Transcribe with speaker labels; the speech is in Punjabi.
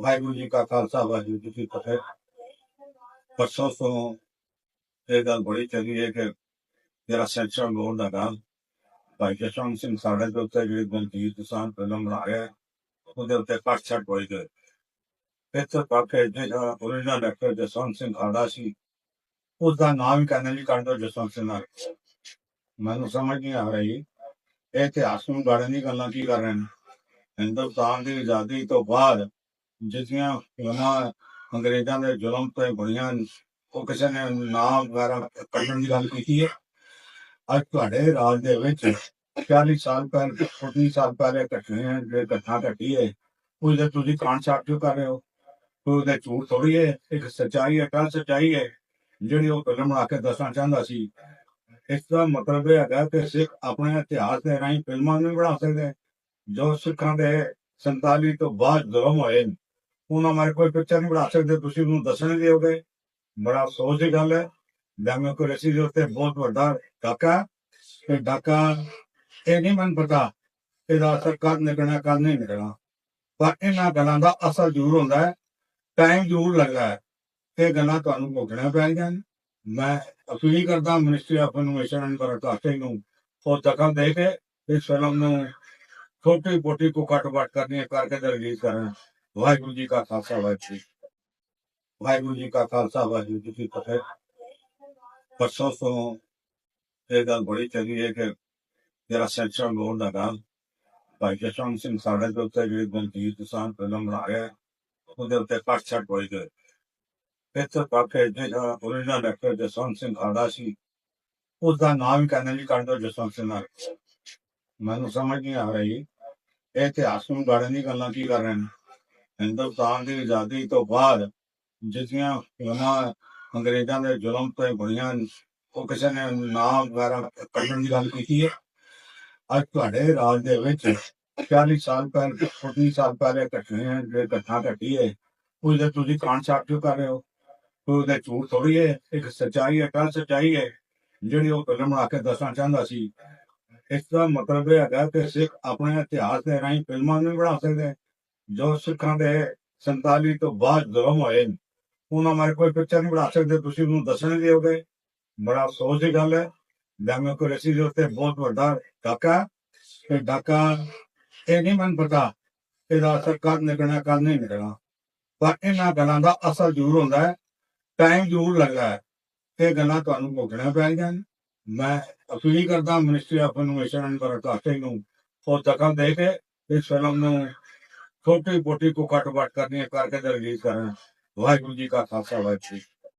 Speaker 1: ਵਾਹਿਗੁਰੂ ਜੀ ਕਾ ਖਾਲਸਾ, ਵਾਹਿਗੁਰੂ ਜੀ ਕੀ ਫਤਿਹ। ਪਰਸੋਂ ਤੋਂ ਇਹ ਗੱਲ ਬੜੀ ਚੰਗੀ ਹੈ ਕਿ ਜਿਹੜਾ ਸੈਂਟਰਲ ਬੋਰਡ ਦਾ ਗੱਲ ਭਾਈ ਜਸਵੰਤ ਸਿੰਘ ਸਾਡੇ ਦੇ ਉੱਤੇ ਜਿਹੜੀ ਗੰਭੀਰ ਕਿਸਾਨ ਫਿਲਮ ਬਣਾ ਰਿਹਾ ਉਹਦੇ ਉੱਤੇ ਕੱਟ ਛੱਟ ਹੋਈ ਗਈ। ਇੱਥੇ ਤੱਕ ਜਿਹੜਾ ਓਰੀਜਨਲ ਐਕਟਰ ਜਸਵੰਤ ਸਿੰਘ ਖਾੜਾ ਸੀ ਉਸ ਦਾ ਨਾਮ ਹੀ ਕਹਿੰਦੇ ਜੀ ਕੱਢ ਦੋ ਜਸਵੰਤ ਸਿੰਘ ਨਾਲ। ਮੈਨੂੰ ਸਮਝ ਨਹੀਂ ਆ ਰਹੀ, ਇਹ ਇਤਿਹਾਸ ਨੂੰ ਗਾੜਨ ਦੀ ਗੱਲਾਂ ਕੀ ਕਰ ਰਹੇ ਨੇ? ਹਿੰਦੁਸਤਾਨ ਦੀ ਆਜ਼ਾਦੀ ਤੋਂ ਬਾਅਦ ਜਿਸਆਂ ਉਹਨਾਂ ਅੰਗਰੇਜ਼ਾਂ ਦੇ ਜ਼ੁਲਮ ਤੇ ਬਣੀਆਂ ਉਹ ਕਿਸੇ ਨੇ ਨਾਮ ਵਗੈਰਾ ਕੱਢਣ ਦੀ ਗੱਲ ਕੀਤੀ ਹੈ। ਅੱਜ ਤੁਹਾਡੇ ਰਾਜ ਦੇ ਵਿੱਚ 40 ਸਾਲ ਪਹਿਲੇ 40 ਸਾਲ ਪਹਿਲੇ ਘਟਨੇ ਹੈ ਘਟਨਾ ਘਟੀ ਹੈ, ਉਹਦੇ ਤੁਸੀਂ ਕਾਂਡ ਛਾਪ ਕਿਉਂ ਕਰ ਰਹੇ ਹੋ? ਕੋਈ ਉਹਦੇ ਝੂਠ ਥੋੜੀ ਹੈ, ਇੱਕ ਸੱਚਾਈ ਹੈ ਕੱਲ ਸੱਚਾਈ ਹੈ, ਜਿਹੜੀ ਉਹ ਫਿਲਮ ਬਣਾ ਕੇ ਦੱਸਣਾ ਚਾਹੁੰਦਾ ਸੀ। ਇਸ ਦਾ ਮਤਲਬ ਇਹ ਹੈਗਾ ਕਿ ਸਿੱਖ ਆਪਣੇ ਇਤਿਹਾਸ ਦੇ ਰਾਹੀਂ ਫਿਲਮਾਂ ਨਹੀਂ ਬਣਾ ਸਕਦੇ, ਜੋ ਸਿੱਖਾਂ ਦੇ 47 ਤੋਂ ਬਾਅਦ ਜ਼ੁਲਮ ਹੋਏ ਉਹਨਾਂ ਮਾਰੇ ਕੋਈ ਪਿਕਚਰ ਨਹੀਂ ਬਣਾ ਸਕਦੇ, ਤੁਸੀਂ ਉਹਨੂੰ ਦੱਸਣ ਦਿਓਗੇ। ਬੜਾ ਅਫਸੋਸ ਦੀ ਗੱਲ ਹੈ। ਡੈਮੋਕ੍ਰੇਸੀ ਦੇ ਉੱਤੇ ਬਹੁਤ ਵੱਡਾ ਡਾਕਾ ਹੈ। ਇਹ ਇਹ ਨਹੀਂ ਮਨ ਪਤਾ ਇਹਦਾ ਅਸਰ ਕਦ ਨਿਕਲਣਾ ਕਦ ਨਹੀਂ ਨਿਕਲਣਾ। ਪਰ ਇਹਨਾਂ ਗੱਲਾਂ ਦਾ ਅਸਰ ਜ਼ਰੂਰ ਹੁੰਦਾ ਹੈ। ਟਾਈਮ ਜ਼ਰੂਰ ਲੱਗਦਾ ਹੈ। ਇਹ ਗੱਲਾਂ ਤੁਹਾਨੂੰ ਭੋਗਣਾ ਪੈਣਗੀਆਂ। ਮੈਂ ਅਪੀਲ ਕਰਦਾ ministry of innovation and broadcasting ਨੂੰ ਉਹ ਦਖਲ ਦੇ ਕੇ ਇਸ ਫਿਲਮ ਨੂੰ ਛੋਟੀ ਪੋਟੀ ਕੋ ਕੱਟ-ਵੱਟ ਕਰਨੀ ਕਰਕੇ ਰਿਲੀਜ਼ ਕਰਨਾ। ਵਾਹਿਗੁਰੂ ਜੀ ਕਾ ਖਾਲਸਾ, ਵਾਹਿਗੁਰੂ ਵਾਹਿਗੁਰੂ ਜੀ ਕਾ ਖਾਲਸਾ, ਵਾਹਿਗੁਰੂ ਜੀ ਕੀ ਫਤਿਹ। ਪਰਸੋਂ ਤੋਂ ਇਹ ਗੱਲ ਬੜੀ ਚੰਗੀ ਹੈ ਕਿ ਜਿਹੜਾ ਸੈਂਟਰਲ ਬੋਰਡ ਦਾ ਗੱਲ ਭਾਈ ਜਸਵੰਤ ਸਿੰਘ ਸਾਡੇ ਦੇ ਉੱਤੇ ਜਿਹੜੀ ਗੰਭੀਰ ਕਿਸਾਨ ਫਿਲਮ ਬਣਾ ਰਿਹਾ ਉਹਦੇ ਉੱਤੇ ਕੱਟ ਛੱਟ ਹੋਈ ਗਏ ਇੱਥੇ ਤੱਕ ਕਿ ਜਿਹੜਾ ਓਰੀਜਨਲ ਐਕਟਰ ਜਸਵੰਤ ਸਿੰਘ ਖਾੜਾ ਸੀ ਉਸ ਦਾ ਨਾਮ ਹੀ ਕਹਿੰਦੇ ਨਹੀਂ ਕੱਢ ਦੋ ਜਸਵੰਤ ਸਿੰਘ ਨਾਲ। ਮੈਨੂੰ ਸਮਝ ਨਹੀਂ ਆ ਰਹੀ, ਇਹ ਇਤਿਹਾਸ ਨੂੰ ਗਾੜਨ ਦੀ ਗੱਲਾਂ ਕੀ ਕਰ ਰਹੇ ਨੇ? ਹਿੰਦੁਸਤਾਨ ਦੀ ਆਜ਼ਾਦੀ ਤੋਂ ਬਾਅਦ ਜਿਸਆਂ ਉਹਨਾਂ ਅੰਗਰੇਜ਼ਾਂ ਦੇ ਜ਼ੁਲਮ ਤੇ ਬਣੀਆਂ ਉਹ ਕਿਸੇ ਨੇ ਨਾਮ ਵਗੈਰਾ ਕੱਢਣ ਦੀ ਗੱਲ ਕੀਤੀ ਹੈ। ਅੱਜ ਤੁਹਾਡੇ ਰਾਜ ਦੇ ਵਿੱਚ 40 ਸਾਲ ਪਹਿਲ 40 ਸਾਲ ਪਹਿਲੇ ਘਟਨੇ ਹੈ ਜੇ ਘਟਨਾ ਘਟੀ ਹੈ ਉਹਦੇ ਤੁਸੀਂ ਕਾਂਡ ਛਾਪ ਕਿਉਂ ਕਰ ਰਹੇ ਹੋ? ਕੋਈ ਉਹਦੇ ਝੂਠ ਥੋੜੀ ਹੈ, ਇੱਕ ਸੱਚਾਈ ਹੈ ਕੱਲ ਸੱਚਾਈ ਹੈ, ਜਿਹੜੀ ਉਹ ਫਿਲਮ ਬਣਾ ਕੇ ਦੱਸਣਾ ਚਾਹੁੰਦਾ ਸੀ। ਇਸ ਦਾ ਮਤਲਬ ਇਹ ਹੈਗਾ ਕਿ ਸਿੱਖ ਆਪਣੇ ਇਤਿਹਾਸ ਦੇ ਰਾਹੀਂ ਫਿਲਮਾਂ ਨਹੀਂ ਬਣਾ ਸਕਦੇ। ਜੋ ਸਿੱਖਾਂ ਦੇ 47 ਤੋਂ ਬਾਅਦ ਜ਼ੁਲਮ ਹੋਏ ਉਹਨਾਂ ਮਾਰੇ ਕੋਈ ਪਿਕਚਰ ਨਹੀਂ ਬਣਾ ਸਕਦੇ, ਤੁਸੀਂ ਉਹਨੂੰ ਦੱਸਣ ਦਿਓਗੇ ਬੜਾ ਅਫਸੋਸ ਦੀ ਗੱਲ ਹੈ। ਡੈਮੋਕ੍ਰੇਸੀ ਦੇ ਉੱਤੇ ਬਹੁਤ ਵੱਡਾ ਡਾਕਾ ਹੈ। ਡਾਕਾ ਇਹ ਨਹੀਂ ਮਨ ਪਤਾ ਇਹਦਾ ਅਸਰ ਕਦ ਨਿਕਲਣਾ, ਕਦ ਨਹੀਂ ਨਿਕਲਣਾ। ਪਰ ਇਹਨਾਂ ਗੱਲਾਂ ਦਾ ਅਸਰ ਜ਼ਰੂਰ ਹੁੰਦਾ ਹੈ। ਟਾਈਮ ਜ਼ਰੂਰ ਲੱਗਦਾ ਹੈ। ਇਹ ਗੱਲਾਂ ਤੁਹਾਨੂੰ ਭੋਗਣਾ ਪੈਣਗੀਆਂ ਮੈਂ ਅਪੀਲ ਕਰਦਾ ministry of innovation and broadcasting ਨੂੰ ਉਹ ਦਖਲ ਦੇ ਕੇ ਇਸ ਫਿਲਮ ਨੂੰ ਛੋਟੀ ਪੋਟੀ ਕੋ ਕੱਟ-ਵੱਟ ਕਰਨੀ ਹੈ ਕਰਕੇ ਤੇ ਰਿਲੀਜ਼ ਕਰਨ ਵਾਹਿਗੁਰੂ ਜੀ ਕਾ ਖਾਲਸਾ